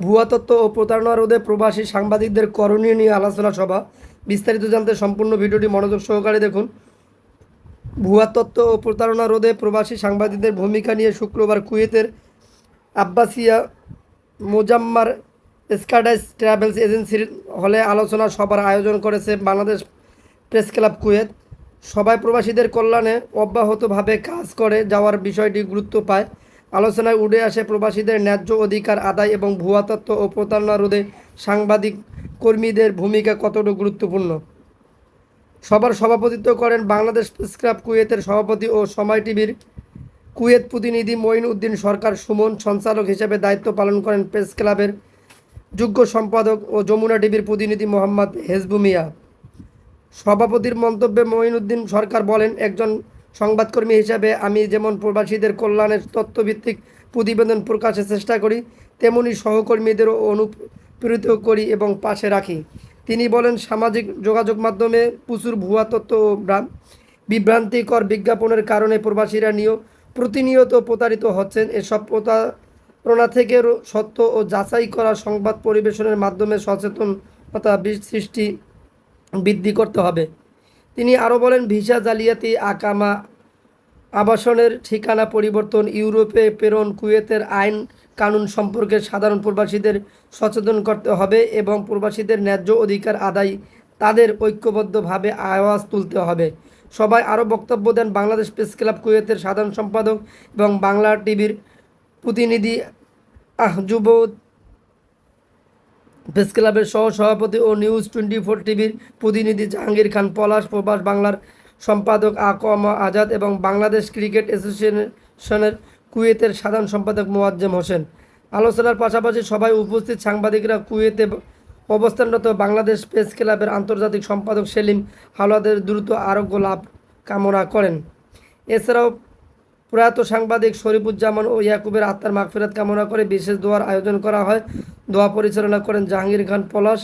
ভুয়া তত্ত্ব ও প্রতারণা রোধে প্রবাসী সাংবাদিকদের করণীয় নিয়ে আলোচনা সভা। বিস্তারিত জানতে সম্পূর্ণ ভিডিওটি মনোযোগ সহকারে দেখুন। ভুয়া তত্ত্ব ও প্রতারণা রোধে প্রবাসী সাংবাদিকদের ভূমিকা নিয়ে শুক্রবার কুয়েতের আব্বাসিয়া মোজাম্মার স্কাডাইস ট্রাভেলস এজেন্সির হলে আলোচনা সভার আয়োজন করেছে বাংলাদেশ প্রেস ক্লাব কুয়েত। সবাই প্রবাসীদের কল্যাণে অব্যাহতভাবে কাজ করে যাওয়ার বিষয়টি গুরুত্ব পায়। আলোচনায় উঠে আসে প্রবাসীদের ন্যায্য অধিকার আদায় এবং ভুয়া তত্ত্ব ও প্রতারণা রোধে সাংবাদিক কর্মীদের ভূমিকা কতটা গুরুত্বপূর্ণ? সবার সভাপতিত্ব করেন বাংলাদেশ প্রেস ক্লাব কুয়েতের সভাপতি ও সময় টিভির কুয়েত প্রতিনিধি মঈন উদ্দিন সরকার, সুমন সঞ্চালক হিসেবে দায়িত্ব পালন করেন প্রেস ক্লাবের যোগ্য সম্পাদক ও যমুনা টিভির প্রতিনিধি মোহাম্মদ হেজবু মিয়া সভাপতির মন্তব্যে মঈনুদ্দিন সরকার বলেন, একজন সংবাদকর্মী হিসাবে আমি যেমন প্রবাসীদের কল্যাণের তত্ত্বভিত্তিক প্রতিবেদন প্রকাশের চেষ্টা করি, তেমনি সহকর্মীদেরও অনুপ্রেরিত করি এবং পাশে রাখি। তিনি বলেন, সামাজিক যোগাযোগ মাধ্যমে প্রচুর ভুয়া তথ্য ও বিভ্রান্তিকর বিজ্ঞাপনের কারণে প্রবাসীরা নিয়, প্রতিনিয়ত প্রতারিত হচ্ছেন। এসব প্রতারণা থেকে সত্য ও যাচাই করা, সংবাদ পরিবেশনের মাধ্যমে সচেতনতা সৃষ্টি বৃদ্ধি করতে হবে। তিনি আরও বলেন, ভিসা জালিয়াতি, আকামা আবাসনের ঠিকানা পরিবর্তন, ইউরোপে প্রেরণ কুয়েতের আইন কানুন সম্পর্কে সাধারণ প্রবাসীদের সচেতন করতে হবে এবং প্রবাসীদের ন্যায্য অধিকার আদায় তাদের ঐক্যবদ্ধভাবে আওয়াজ তুলতে হবে। সবাই আরও বক্তব্য দেন বাংলাদেশ প্রেস ক্লাব কুয়েতের সাধারণ সম্পাদক এবং বাংলা টিভির প্রতিনিধি আহজুব প্রেস ক্লাবের সহ সভাপতি ও নিউজ টোয়েন্টি ফোর টিভির প্রতিনিধি জাহাঙ্গীর খান পলাশ, প্রবাস বাংলার সম্পাদক আকম আজাদ এবং বাংলাদেশ ক্রিকেট অ্যাসোসিয়েশনের কুয়েতের সাধারণ সম্পাদক মোয়াজ্জেম হোসেন। আলোচনার পাশাপাশি সবাই উপস্থিত সাংবাদিকরা কুয়েতে অবস্থানরত বাংলাদেশ প্রেস ক্লাবের আন্তর্জাতিক সম্পাদক সেলিম হাওলাদের দ্রুত আরোগ্য লাভ কামনা করেন। এছাড়াও প্রয়াত সাংবাদিক শরীফুজ্জামান ও ইয়াকুবের আত্মার মাগফিরাত কামনা করে বিশেষ দোয়ার আয়োজন করা হয়। দোয়া পরিচালনা করেন জাহাঙ্গীর খান পলাশ।